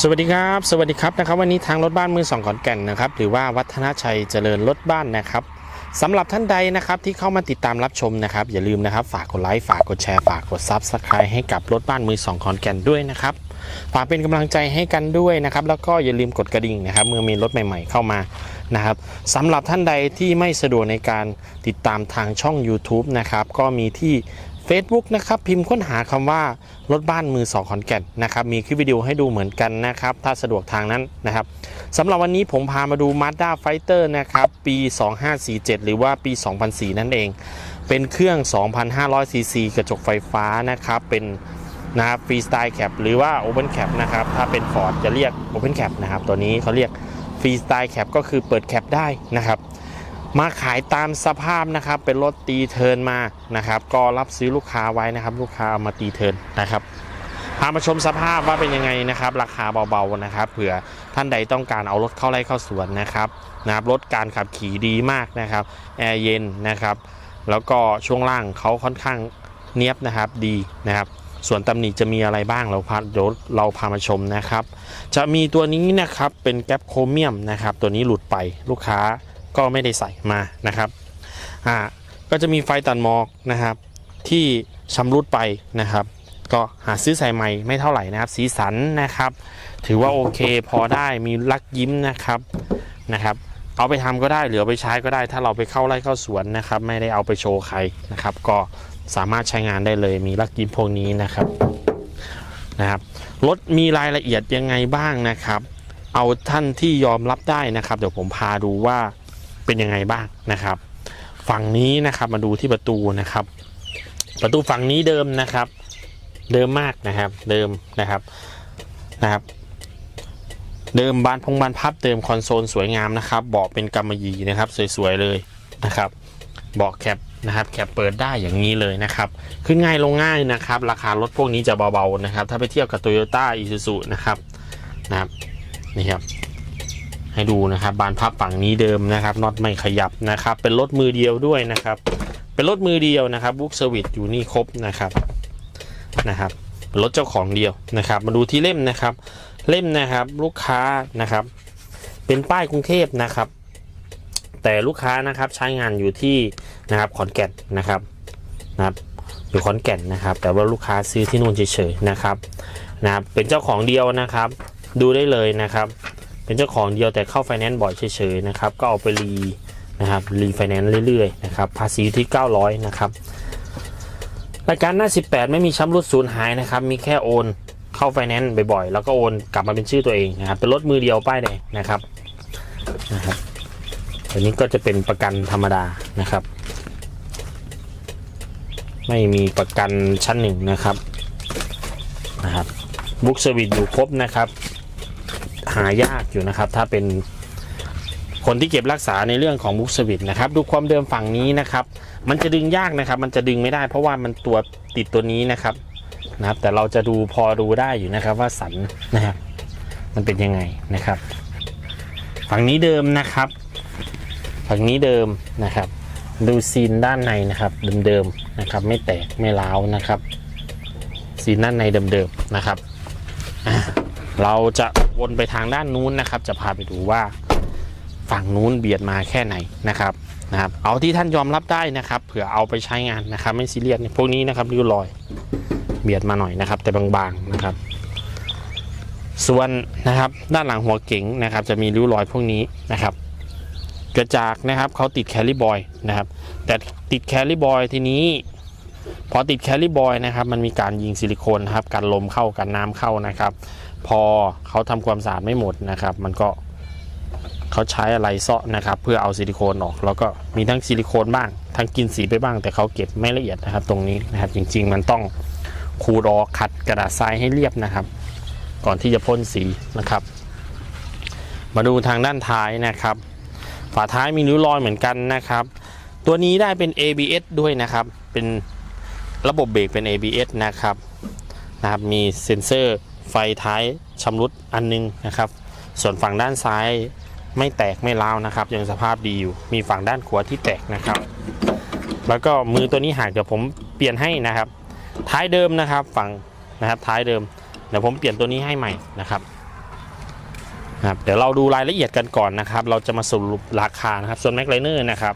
สวัสดีครับ สวัสดีครับนะครับ วันนี้ทางรถบ้านมือสองขอนแก่นนะครับ หรือว่าวัฒนชัยเจริญรถบ้านนะครับสำหรับท่านใดนะครับที่เข้ามาติดตามรับชมนะครับ อย่าลืมนะครับฝากกดไลค์ฝากกดแชร์ฝากกดซับสไครต์ให้กับรถบ้านมือสองขอนแก่นด้วยนะครับฝากเป็นกำลังใจให้กันด้วยนะครับ แล้วก็อย่าลืมกดกระดิ่งนะครับ เมื่อมีรถใหม่ ๆ เข้ามานะครับสำหรับท่านใดที่ไม่สะดวกในการติดตามทางช่อง YouTube นะครับก็มีที่ Facebook นะครับพิมพ์ค้นหาคำว่ารถบ้านมือสองขอนแก่นนะครับมีคลิปวิดีโอให้ดูเหมือนกันนะครับถ้าสะดวกทางนั้นนะครับสำหรับวันนี้ผมพามาดู Mazda Fighter นะครับปี 2547 หรือว่าปี 2004 นั่นเอง เป็นเครื่อง 2,500 ซีซีกระจกไฟฟ้านะครับเป็นนะครับฟรีสไตล์แคปหรือว่า Open Cap นะครับถ้าเป็น Ford จะเรียก Open Cap นะครับตัวนี้เขาเรียกฟรีสไตล์แคปก็คือเปิดแคปได้นะครับ มาขายตามสภาพนะครับ เป็นรถตีเทินมานะครับ ก็รับซื้อลูกค้าไว้นะครับ ลูกค้าเอามาตีเทินนะครับพามาชมสภาพว่าเป็นยังไงนะครับ ราคาเบาๆนะครับเผื่อท่านใดต้องการเอารถเข้าไร่เข้าสวนนะครับนะครับรถการขับขี่ดีมากนะครับแอร์เย็นนะครับแล้วก็ช่วงล่างเขาค่อนข้างเนียบนะครับดีนะครับ ส่วนตำหนิจะมีอะไรบ้างเราพาเดี๋ยวเราพามาชมนะครับ จะมีตัวนี้นะครับเป็นแก๊ปโครเมียมนะครับ ตัวนี้หลุดไปลูกค้า ก็ไม่ได้ใส่มานะครับอ่าก็จะมีไฟตัดหมอกนะครับ ที่ชำรุดไปนะครับ ก็หาซื้อใส่ใหม่ไม่เท่าไหร่นะครับ สีสันนะครับ ถือว่าโอเคพอได้มีลักยิ้มนะครับนะครับเอาไปทำก็ได้หรือเอาไปใช้ก็ได้ ถ้าเราไปเข้าไร่เข้าสวนนะครับ ไม่ได้เอาไปโชว์ใครนะครับ ก็สามารถใช้งานได้เลยมีลักยิ้มพวกนี้นะครับนะครับรถมีรายละเอียดยังไงบ้างนะครับ เอาท่านที่ยอมรับได้นะครับ เดี๋ยวผมพาดูว่า เป็นยังไงบ้างนะครับ ฝั่งนี้นะครับมาดูที่ประตูนะครับ ประตูฝั่งนี้เดิมนะครับ เดิมมากนะครับ เดิมนะครับนะครับ เดิมบานพงบานพับเดิมคอนโซลสวยงามนะครับเบาะเป็นกำมะหยี่นะครับ สวยๆเลยนะครับเบาะแคปนะครับแคปเปิดได้อย่างนี้เลยนะครับ ขึ้นง่ายลงง่ายนะครับ ราคารถพวกนี้จะเบาๆนะครับ ถ้าไปเทียบกับ Toyota Isuzu นะครับนะครับนี่ครับ ให้ดูนะครับบานพับฝั่งนี้เดิมนะครับน็อตไม่ขยับนะครับ เป็นรถมือเดียวด้วยนะครับ เป็นรถมือเดียวนะครับบุ๊กเซอร์วิสอยู่นี่ครบนะครับนะครับรถเจ้าของเดียวนะครับ มาดูที่เล่มนะครับ เล่มนะครับลูกค้านะครับ เป็นป้ายกรุงเทพนะครับ แต่ลูกค้านะครับใช้งานอยู่ที่นะครับขอนแก่นนะครับนะครับอยู่ขอนแก่นนะครับ แต่ว่าลูกค้าซื้อที่นู่นเฉยๆนะครับนะครับ เป็นเจ้าของเดียวนะครับ ดูได้เลยนะครับ เป็นเจ้าของเดียวแต่เข้าไฟแนนซ์บ่อยเฉยๆนะครับ ก็เอาไปรีนะครับรีไฟแนนซ์เรื่อยๆนะครับภาษีอยู่ที่ 900 นะครับรายการหน้า 18 ไม่มีช้ำรุดสูญหายนะครับ มีแค่โอนเข้าไฟแนนซ์บ่อยๆ แล้วก็โอนกลับมาเป็นชื่อตัวเองนะครับ เป็นรถมือเดียวป้ายแดงนะครับนะครับอันนี้ก็จะเป็นประกันธรรมดานะครับ ไม่มีประกันชั้นหนึ่งนะครับนะครับบุ๊กเซอร์วิสอยู่ครบนะครับ หายากอยู่นะครับ ถ้าเป็นคนที่เก็บรักษาในเรื่องของบุ๊กเซอร์วิสนะครับ ดูความเดิมฝั่งนี้นะครับ มันจะดึงยากนะครับ มันจะดึงไม่ได้ เพราะว่ามันตัวติดตัวนี้นะครับนะครับ แต่เราจะดูพอดูได้อยู่นะครับ ว่าสันนะครับมันเป็นยังไงนะครับ ฝั่งนี้เดิมนะครับ ฝั่งนี้เดิมนะครับ ดูซีนด้านในนะครับ เดิมๆนะครับ ไม่แตกไม่ร้าวนะครับ ซีนด้านในเดิมๆนะครับเราจะ วนไปทางด้านนู้นนะครับ จะพาไปดูว่าฝั่งนู้นเบียดมาแค่ไหนนะครับนะครับ เอาที่ท่านยอมรับได้นะครับ เผื่อเอาไปใช้งานนะครับ ไม่ซีเรียสพวกนี้นะครับริ้วรอยเบียดมาหน่อยนะครับ แต่บางๆนะครับ ส่วนนะครับด้านหลังหัวเก๋งนะครับ จะมีริ้วรอยพวกนี้นะครับเกิดจากนะครับเขาติดแคลริบอยนะครับ แต่ติดแคลริบอยทีนี้พอติดแคลริบอยนะครับ มันมีการยิงซิลิโคนนะครับ การลมเข้ากันน้ำเข้านะครับ พอเขาทำความสะอาดไม่หมดนะครับ มันก็เขาใช้อะไรเซาะนะครับ เพื่อเอาซิลิโคนออก แล้วก็มีทั้งซิลิโคนบ้าง ทั้งกินสีไปบ้าง แต่เขาเก็บไม่ละเอียดนะครับ ตรงนี้นะครับ จริง ๆ มันต้องขูดออกขัดกระดาษทรายให้เรียบนะครับ ก่อนที่จะพ่นสีนะครับ มาดูทางด้านท้ายนะครับ ฝาท้ายมีริ้วรอยเหมือนกันนะครับ ตัวนี้ได้เป็น ABS ด้วยนะครับ เป็นระบบเบรกเป็น ABS นะครับนะครับ มีเซ็นเซอร์ ไฟท้ายชำรุดอันนึงนะครับ ส่วนฝั่งด้านซ้ายไม่แตกไม่ร้าวนะครับ ยังสภาพดีอยู่ มีฝั่งด้านขวาที่แตกนะครับ แล้วก็มือตัวนี้หักเดี๋ยวผมเปลี่ยนให้นะครับ ท้ายเดิมนะครับฝั่งนะครับท้ายเดิมเดี๋ยวผมเปลี่ยนตัวนี้ให้ใหม่นะครับครับเดี๋ยวเราดูรายละเอียดกันก่อนนะครับ เราจะมาสรุปราคานะครับ ส่วนแม็กไลเนอร์นะครับ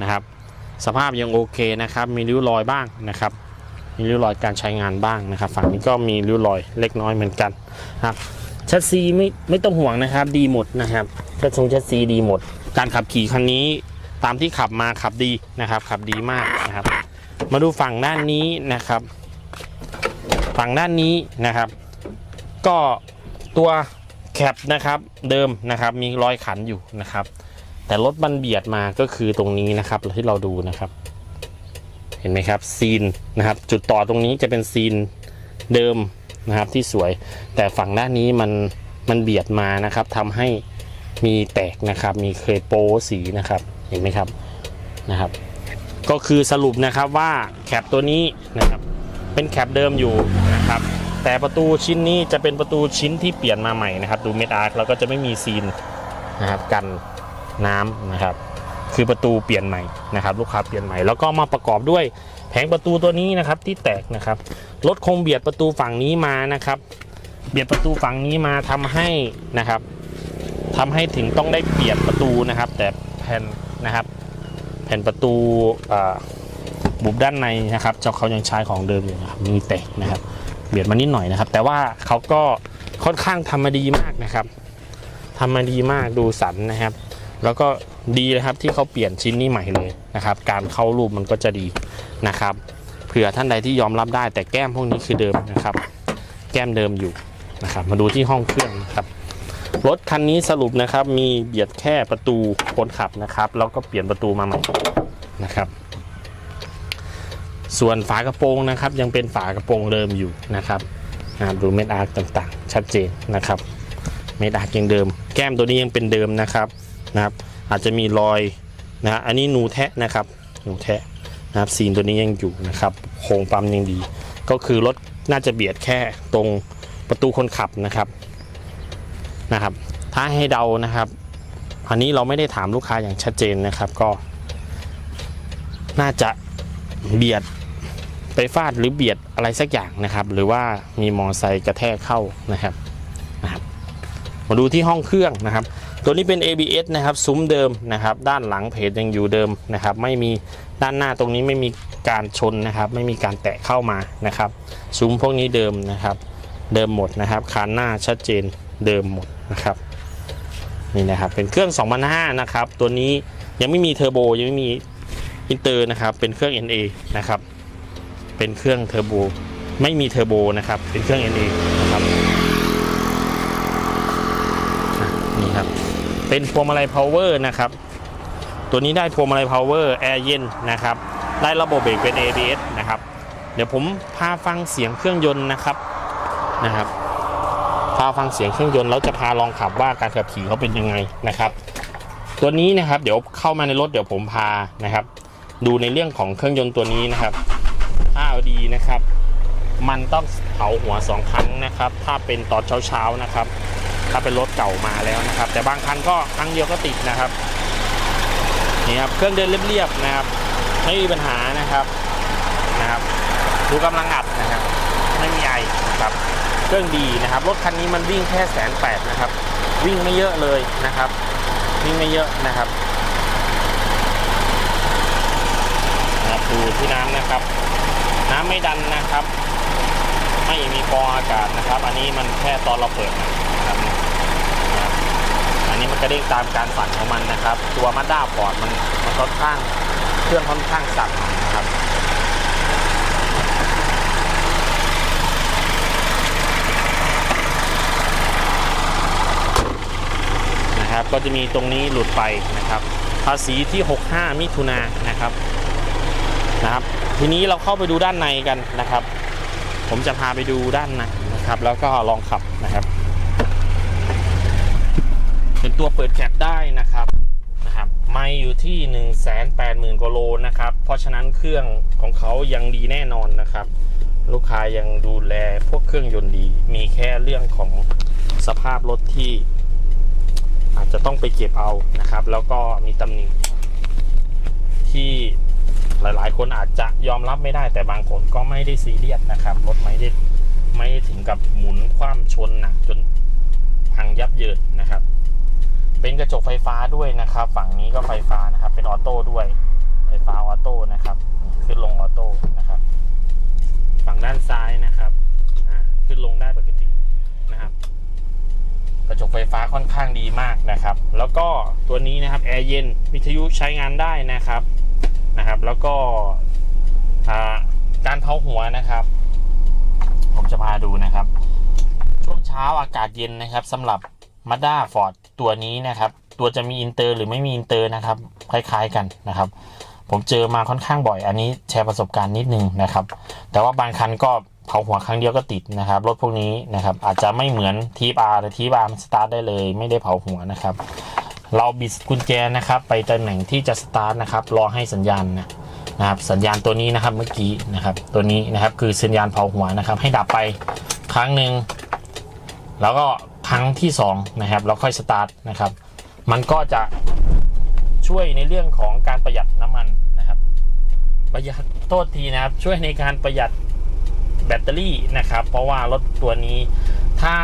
นะครับ สภาพยังโอเคนะครับ มีริ้วรอยบ้างนะครับ มีริ้วรอยการใช้งานบ้างนะครับ ฝั่งนี้ก็มีริ้วรอยเล็กน้อยเหมือนกันนะครับชัดซีไม่ไม่ต้องห่วงนะครับ ดีหมดนะครับชัดทรงชัดซีดีหมด การขับขี่คันนี้ตามที่ขับมาขับดีนะครับ ขับดีมากนะครับ มาดูฝั่งด้านนี้นะครับ ฝั่งด้านนี้นะครับ ก็ตัวแคปนะครับเดิมนะครับ มีรอยขันอยู่นะครับ แต่รถมันเบียดมาก็คือตรงนี้นะครับที่เราดูนะครับ ห็นไหมครับซีนนะครับ จุดต่อตรงนี้จะเป็นซีนเดิมนะครับที่สวย แต่ฝั่งด้านนี้มันมันเบียดมานะครับทำให้มีแตกนะครับ มีเคยโปสีนะครับเห็นไหมครับนะครับ ก็คือสรุปนะครับว่าแคปตัวนี้นะครับ เป็นแคปเดิมอยู่นะครับ แต่ประตูชิ้นนี้จะเป็นประตูชิ้นที่เปลี่ยนมาใหม่นะครับ ดูเมดอาร์คแล้วก็จะไม่มีซีนนะครับกันน้ำนะครับ คือประตูเปลี่ยนใหม่นะครับลูกค้าเปลี่ยนใหม่แล้วก็มาประกอบด้วยแผงประตูตัวนี้นะครับที่แตกนะครับรถคงเบียดประตูฝั่งนี้มานะครับ เบียดประตูฝั่งนี้มาทำให้นะครับทำให้ถึงต้องได้เปลี่ยนประตูนะครับ แต่แผ่นนะครับแผ่นประตูบุบด้านในนะครับเจ้าเขายังใช้ของเดิมอยู่นะครับมีแตกนะครับ เบียดมานิดหน่อยนะครับ แต่ว่าเขาก็ค่อนข้างทำมาดีมากนะครับทำมาดีมากดูสันนะครับ แล้วก็ ดีนะครับที่เขาเปลี่ยนชิ้นนี้ใหม่เลยนะครับ การเข้ารูปมันก็จะดีนะครับเผื่อท่านใดที่ยอมรับได้แต่แก้มพวกนี้คือเดิมนะครับ แก้มเดิมอยู่นะครับมาดูที่ห้องเครื่องนะครับรถคันนี้สรุปนะครับมีเบียดแค่ประตูคนขับนะครับ แล้วก็เปลี่ยนประตูมาใหม่นะครับ ส่วนฝากระโปรงนะครับ ยังเป็นฝากระโปรงเดิมอยู่นะครับนะครับดูเม็ดอาร์คต่างๆ ชัดเจนนะครับ เม็ดอาร์คยังเดิม แก้มตัวนี้ยังเป็นเดิมนะครับนะครับ อาจจะมีรอยนะอันนี้หนูแทะนะครับหนูแทะนะครับซีนตัวนี้ยังอยู่นะครับโครงปั๊มยังดี ก็คือรถน่าจะเบียดแค่ตรงประตูคนขับนะครับนะครับ ถ้าให้เดานะครับ อันนี้เราไม่ได้ถามลูกค้าอย่างชัดเจนนะครับก็ น่าจะเบียดไปฟาดหรือเบียดอะไรสักอย่างนะครับ หรือว่ามีมอไซค์กระแทกเข้านะครับนะครับ มาดูที่ห้องเครื่องนะครับ ตัวนี้เป็น ABS นะครับซุ้มเดิมนะครับ ด้านหลังเพจยังอยู่เดิมนะครับ ไม่มีด้านหน้าตรงนี้ไม่มีการชนนะครับ ไม่มีการแตะเข้ามานะครับ ซุ้มพวกนี้เดิมนะครับ เดิมหมดนะครับคานหน้าชัดเจนเดิมหมดนะครับนี่นะครับเป็นเครื่อง2005นะครับ ตัวนี้ยังไม่มีเทอร์โบยังไม่มีอินเตอร์นะครับ เป็นเครื่อง NA นะครับ เป็นเครื่องเทอร์โบไม่มีเทอร์โบนะครับ เป็นเครื่อง NA นะครับนี่ครับ เป็นพวงมาลัย power นะครับ ตัวนี้ได้พวงมาลัย power แอร์เย็นนะครับ ได้ระบบเบรกเป็น ABS นะครับ เดี๋ยวผมพาฟังเสียงเครื่องยนต์นะครับนะครับพาฟังเสียงเครื่องยนต์แล้วจะพาลองขับว่าการขับขี่เขาเป็นยังไงนะครับ ตัวนี้นะครับเดี๋ยวเข้ามาในรถเดี๋ยวผมพานะครับ ดูในเรื่องของเครื่องยนต์ตัวนี้นะครับถ้าเอาดีนะครับ มันต้องเผาหัวสองครั้งนะครับ ถ้าเป็นตอนเช้าๆนะครับ ถ้าเป็นรถเก่ามาแล้วนะครับ แต่บางคันก็ครั้งเดียวก็ติดนะครับนี่ครับเครื่องเดินเรียบๆนะครับไม่มีปัญหานะครับนะครับ ดูกำลังอัดนะครับ ไม่มีไอนะครับเครื่องดีนะครับ รถคันนี้มันวิ่งแค่แสนแปดนะครับ วิ่งไม่เยอะเลยนะครับ วิ่งไม่เยอะนะครับนะครับดูที่น้ำนะครับ น้ำไม่ดันนะครับ ไม่มีฟองอากาศนะครับ อันนี้มันแค่ตอนเราเปิดนะครับนะ นี้มันกระเด้งตามการสั่นของมันนะครับ ตัวมาด้าพอร์ตมันมันค่อนข้างเครื่องค่อนข้างสั่นนะครับนะครับก็จะมีตรงนี้หลุดไปนะครับ ภาษีที่ 65 มิถุนานะครับนะครับ ทีนี้เราเข้าไปดูด้านในกันนะครับ ผมจะพาไปดูด้านในนะครับ แล้วก็ลองขับนะครับ ตัวเปิดแคปได้นะครับนะครับไม่อยู่ที่ 1 8 0 0 0 0กว่าโลนะครับ เพราะฉะนั้นเครื่องของเขายังดีแน่นอนนะครับ ลูกค้ายังดูแลพวกเครื่องยนต์ดี มีแค่เรื่องของสภาพรถที่ อาจจะต้องไปเก็บเอานะครับ แล้วก็มีตำหนิที่หลายๆ คนอาจจะยอมรับไม่ได้ แต่บางคนก็ไม่ได้ซีเรียสนะครับรถไม่ได้ไม่ถึงกับหมุนคว่ำชนหนักจนพังยับเยินนะครับ เป็นกระจกไฟฟ้าด้วยนะครับ ฝั่งนี้ก็ไฟฟ้านะครับ เป็นออโต้ด้วย ไฟฟ้าออโต้นะครับ ขึ้นลงออโต้นะครับ ฝั่งด้านซ้ายนะครับขึ้นลงได้ปกตินะครับ กระจกไฟฟ้าค่อนข้างดีมากนะครับ แล้วก็ตัวนี้นะครับแอร์เย็นวิทยุใช้งานได้นะครับนะครับ แล้วก็การเผาหัวนะครับ ผมจะพาดูนะครับ ช่วงเช้าอากาศเย็นนะครับสำหรับ Mazda Ford ตัวนี้นะครับ ตัวจะมีอินเตอร์หรือไม่มีอินเตอร์นะครับ คล้ายๆกันนะครับ ผมเจอมาค่อนข้างบ่อย อันนี้แชร์ประสบการณ์นิดนึงนะครับ แต่ว่าบางคันก็เผาหัวครั้งเดียวก็ติดนะครับ รถพวกนี้นะครับ อาจจะไม่เหมือนทีบาร์หรือทีบาร์มันสตาร์ทได้เลย ไม่ได้เผาหัวนะครับ เราบิดกุญแจนะครับ ไปตำแหน่งที่จะสตาร์ทนะครับ รอให้สัญญาณนะนะครับ สัญญาณตัวนี้นะครับเมื่อกี้นะครับ ตัวนี้นะครับคือสัญญาณเผาหัวนะครับ ให้ดับไปครั้งหนึ่งแล้วก็ ครั้งที่2นะครับแล้วค่อยสตาร์ทนะครับ มันก็จะช่วยในเรื่องของการประหยัดน้ำมันนะครับ ประหยัดโทษทีนะครับ ช่วยในการประหยัดแบตเตอรี่นะครับ เพราะว่ารถตัวนี้ถ้า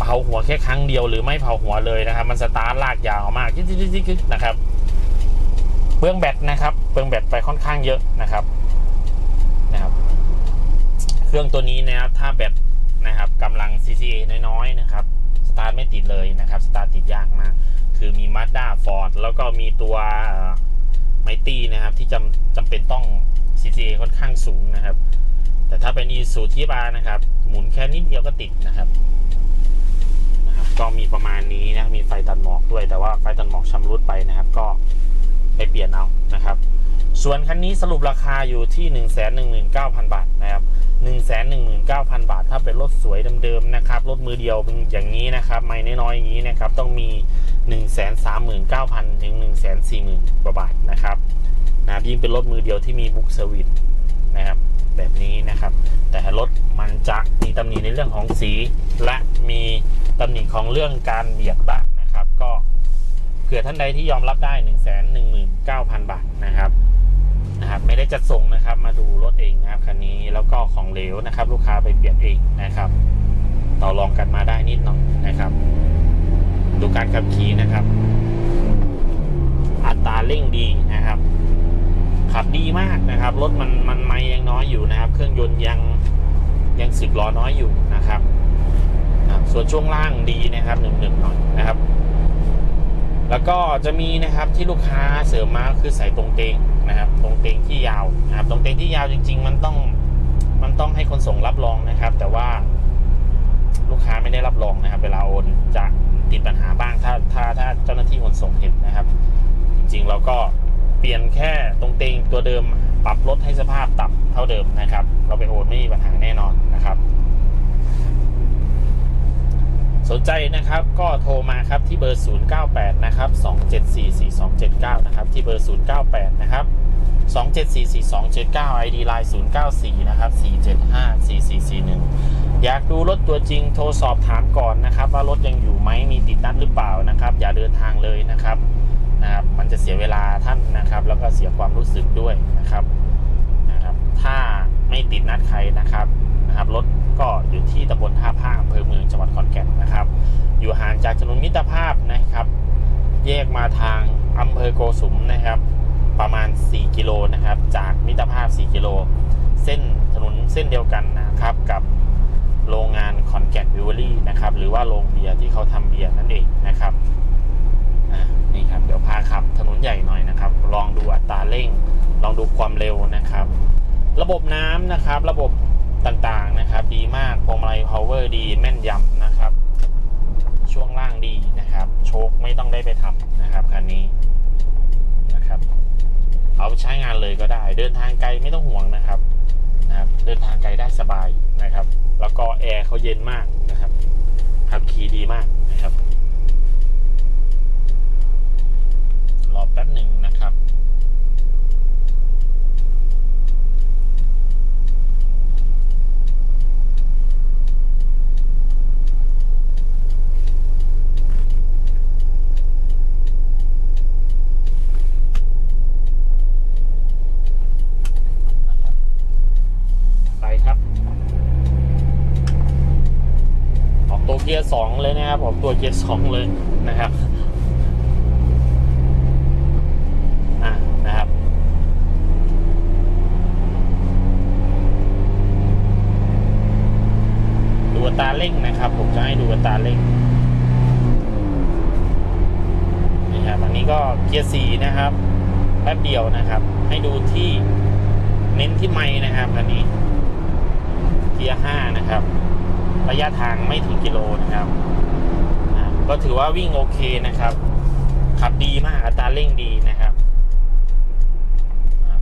เผาหัวแค่ครั้งเดียวหรือไม่เผาหัวเลยนะครับ มันสตาร์ทลากยาวมากจิ๊ดๆๆๆนะครับเปลืองแบตนะครับเปลืองแบตไปค่อนข้างเยอะนะครับนะครับ เครื่องตัวนี้นะครับถ้าแบต นะครับกำลัง CCA น้อยๆนะครับสตาร์ทไม่ติดเลยนะครับสตาร์ทติดยากมาก คือมี Mazda Ford แล้วก็มีตัวไมตี้นะครับที่จำจำเป็นต้อง CCA ค่อนข้างสูงนะครับ แต่ถ้าเป็น e s u ที่บานะครับ หมุนแค่นิดเดียวก็ติดนะครับนะครับ ก็มีประมาณนี้นะมีไฟตัดหมอกด้วย แต่ว่าไฟตัดหมอกชำรุดไปนะครับ ก็ไปเปลี่ยนเอานะครับ ส่วนคันนี้สรุปราคาอยู่ที่ 119,000 บาทนะครับ 1 1 9 0 0 0 บาท ถ้าเป็นรถสวยเดิมๆนะครับ รถมือเดียวเป็อย่างนี้นะครับ ไม่น้อยๆอย่างนี้นะครับ ต้องมี 1 3 9 0 0 0 ถึง 1 4 0 0 0 0กว่าบาทนะครับนะยิ่งเป็นรถมือเดียวที่มีบุ๊กเซอร์วิสนะครับ แบบนี้นะครับ แต่รถมันจะมีตำหนิในเรื่องของสี และมีตำหนิของเรื่องการเบียดบ้างนะครับ ก็เผื่อท่านใดที่ยอมรับได้ 1 1 9 0 0 จัดส่งนะครับ มาดูรถเองนะครับคันนี้แล้วก็ของเหลวนะครับ ลูกค้าไปเปลี่ยนเองนะครับ ต่อรองกันมาได้นิดหน่อยนะครับ ดูการขับขี่นะครับ อัตราเร่งดีนะครับ ขับดีมากนะครับ รถมันมันไม่ยังน้อยอยู่นะครับ เครื่องยนต์ยังยังสึกล้อน้อยอยู่นะครับนะครับส่วนช่วงล่างดีนะครับหนึบๆหน่อยนะครับ แล้วก็จะมีนะครับที่ลูกค้าเสริมมาคือใส่ตรงเตงนะครับตรงเตงที่ยาวนะครับตรงเตงที่ยาวจริง ๆ มันต้องมันต้องให้คนส่งรับรองนะครับ แต่ว่าลูกค้าไม่ได้รับรองนะครับ เวลาโอนจะติดปัญหาบ้างถ้าถ้าถ้าเจ้าหน้าที่ขนส่งเห็นนะครับ จริงๆเราก็เปลี่ยนแค่ตรงเตงตัวเดิมปรับรถให้สภาพต่ำเท่าเดิมนะครับ เราไปโอนไม่มีปัญหาแน่นอนนะครับ สนใจนะครับก็โทรมาครับที่เบอร์ 098 นะครับ 2744279 นะครับ ที่เบอร์ 098 นะครับ 2744279 ID Line 094 นะครับ 4754441 อยากดูรถตัวจริงโทรสอบถามก่อนนะครับ ว่ารถยังอยู่ไหมมีติดนัดหรือเปล่านะครับ อย่าเดินทางเลยนะครับนะครับ มันจะเสียเวลาท่านนะครับ แล้วก็เสียความรู้สึกด้วยนะครับนะครับ ถ้าไม่ติดนัดใครนะครับ นะครับรถก็อยู่ที่ตำบลท่าผ้าอำเภอเมืองจังหวัดขอนแก่นนะครับ อยู่ห่างจากถนนมิตรภาพนะครับ แยกมาทางอำเภอโกสุมนะครับ ประมาณ 4 กิโลนะครับ จากมิตรภาพ 4 กิโล เส้นถนนเส้นเดียวกันนะครับกับโรงงานขอนแก่นวิวเวอรี่นะครับ หรือว่าโรงเบียร์ที่เขาทำเบียร์นั่นเองนะครับนี่ครับเดี๋ยวพาขับถนนใหญ่หน่อยนะครับ ลองดูอัตราเร่ง ลองดูความเร็วนะครับ ระบบน้ำนะครับ ระบบ ต่างๆนะครับ ดีมากพวงมาลัย power ดีแม่นยำนะครับ ช่วงล่างดีนะครับ โชคไม่ต้องได้ไปทำนะครับคันนี้นะครับ เอาไปใช้งานเลยก็ได้ เดินทางไกลไม่ต้องห่วงนะครับนะครับเดินทางไกลได้สบายนะครับ แล้วก็แอร์เขาเย็นมากนะครับขับขี่ดีมากนะครับ รอแป๊บหนึ่งนะครับ ไปครับ กียร์สองเลยนะครับผมตัวเกียร์สองเลยนะครับอ่านะครับ ดูตาเร่งนะครับ ผมจะให้ดูตาเร่งนี่ครับอันนี้ก็เกียร์สีนะครับแป๊บเดียวนะครับ ให้ดูที่เน้นที่ไม้นะครับอันนี้เกียร์ห้านะครับ ระยะทางไม่ถึงกิโลนะครับ ก็ถือว่าวิ่งโอเคนะครับ ขับดีมากอัตราเร่งดีนะครับครับ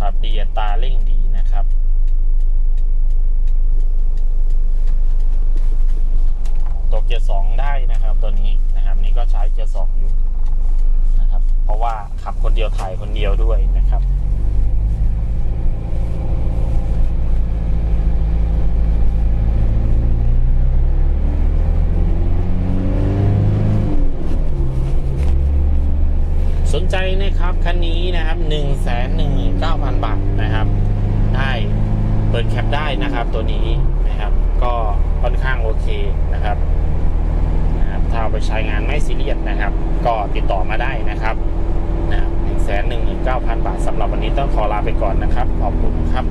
ขับดีอัตราเร่งดีนะครับตัวเกียร์สองได้นะครับ ตัวนี้นะครับ นี่ก็ใช้เกียร์สองอยู่นะครับ เพราะว่าขับคนเดียวถ่ายคนเดียวด้วยนะครับ สนใจ นะครับ คันนี้นะครับ 1 1 9 0 0 0 บาทนะครับ ได้เปิดแคปได้นะครับ ตัวนี้นะครับ ก็ค่อนข้างโอเคนะครับนะครับ ถ้าไปใช้งานไม่ซีเรียสนะครับ ก็ติดต่อมาได้นะครับนะหนึ่งแสนหนึ่งหมื่นเก้าพันบาทสำหรับวันนี้ต้องขอลาไปก่อนนะครับ ขอบคุณครับ